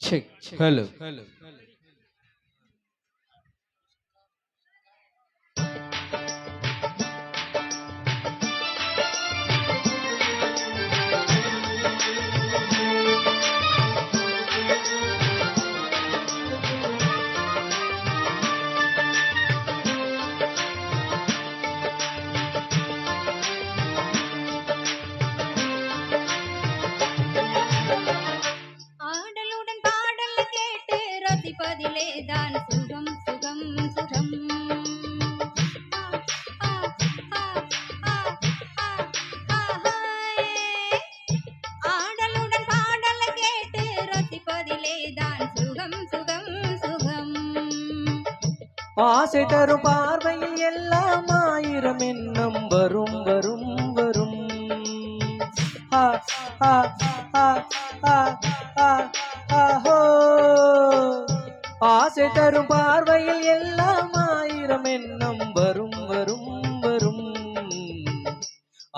Check. Hello hello ஆசை தரும் பார்வையில் எல்லாம் ஆயிரம் எண்ணம் வரும் வரும் வரும் ஆ, ஆ, ஆ, ஆ, ஆ, ஆஹோ. ஆசை தரும் பார்வையில் எல்லாம் ஆயிரம் எண்ணம் வரும் வரும் வரும்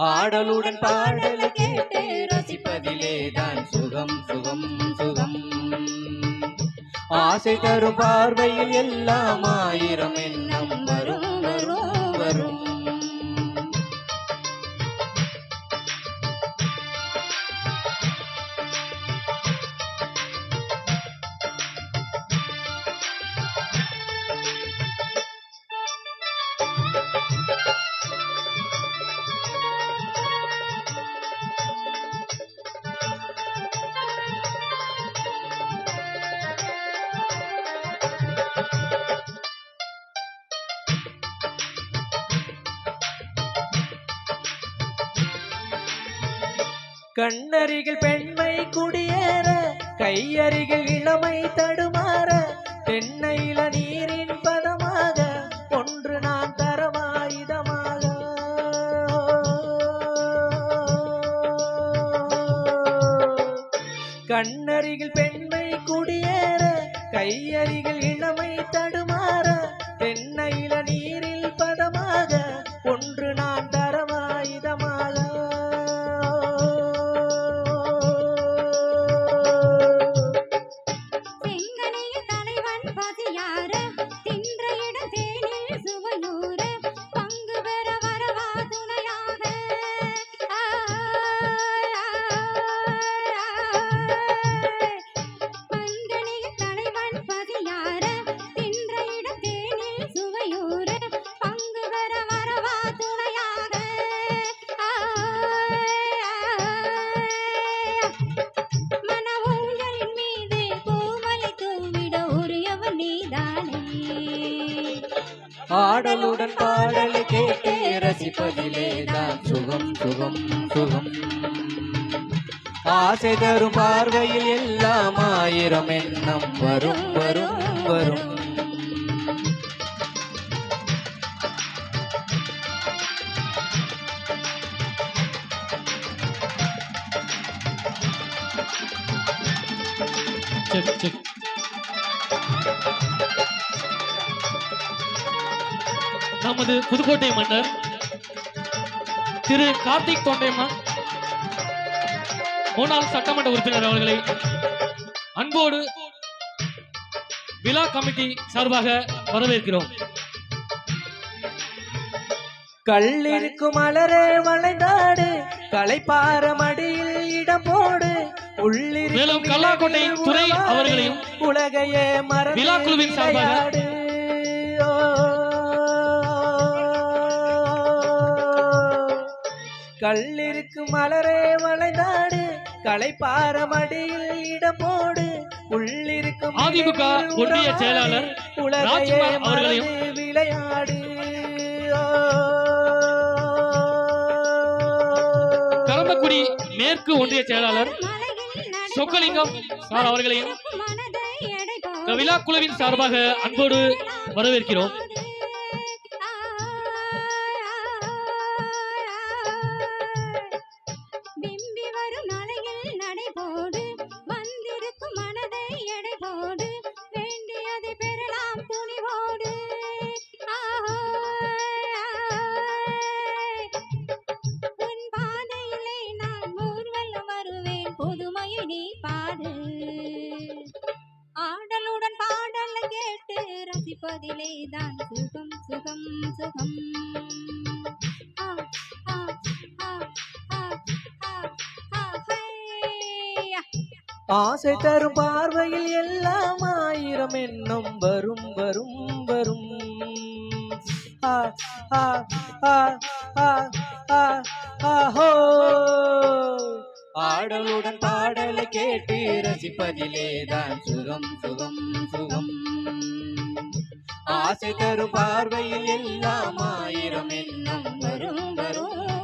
ஆடலுடன் பாடல் கேட்டு ஆசை தரும் பார்வையில் எல்லாம் ஆயிரம் எண்ணம் வரும் வரும் வரும் Thank you. கண்ணருகில் பெண்மை குடியேற கையருகில் இளமை தடுமாற தென்னையில நீரின் பதமாக ஒன்று நான் தரமாயுதமாக. கண்ணருகில் பெண்மை குடியேற கையருகில் இளமை தடுமாற பாடலுடன் பாடல் கேட்டு ரசிப்பதிலே தான் சுகம் சுகம் சுகம். ஆசை தரும் பார்வையில் எல்லாம் ஆயிரம் எண்ணம் வரும் வரும் வரும். செக் செக் நமது புதுக்கோட்டை மன்னர் திரு கார்த்திக் தொண்டைமான் முன்னாள் சட்டமன்ற உறுப்பினர் அவர்களை அன்போடு விழா கமிட்டி சார்பாக வரவேற்கிறோம். கல்லிருக்கும் மலரே வளைந்தாடு களைப்பார மடியில் இடம் போடு. மேலும் கல்லாக்கோட்டை உறவாடு, அவர்களையும் உலகையே மறந்து விழா குழுவின் சார்பாக கல்லிருக்கு மலரே வளைந்தாடு களைப்பார மடியில் இடம் போடு. உள்ளிருக்கும் அதிமுக ஒன்றிய செயலாளர் அவர்களையும் விளையாடு. கரம்பக்குடி மேற்கு ஒன்றிய செயலாளர் சொக்கலிங்கம் சார் அவர்களையும் விழா குழுவின் சார்பாக அன்போடு வரவேற்கிறோம். பெறலாம் துணிவோடு உன் பாதையிலே நான் ஊர்வலம் வருவேன். நீ பாடு ஆடலுடன் பாடலை கேட்டு ரசிப்பதிலே தான் சுகம் சுகம் சுகம். ஆசை தரும் பார்வையில் எல்லாம் ஆயிரம் எண்ணம் வரும் வரும் வரும். ஆ ஆ ஆ ஆ ஆ ஆஹோ ஆடலுடன் பாடலை கேட்டு ரசிப்பதிலேதான் சுகம் சுகம் சுகம். ஆசை தரும் பார்வையில் எல்லாம் ஆயிரம் எண்ணம் வரும் வரும்.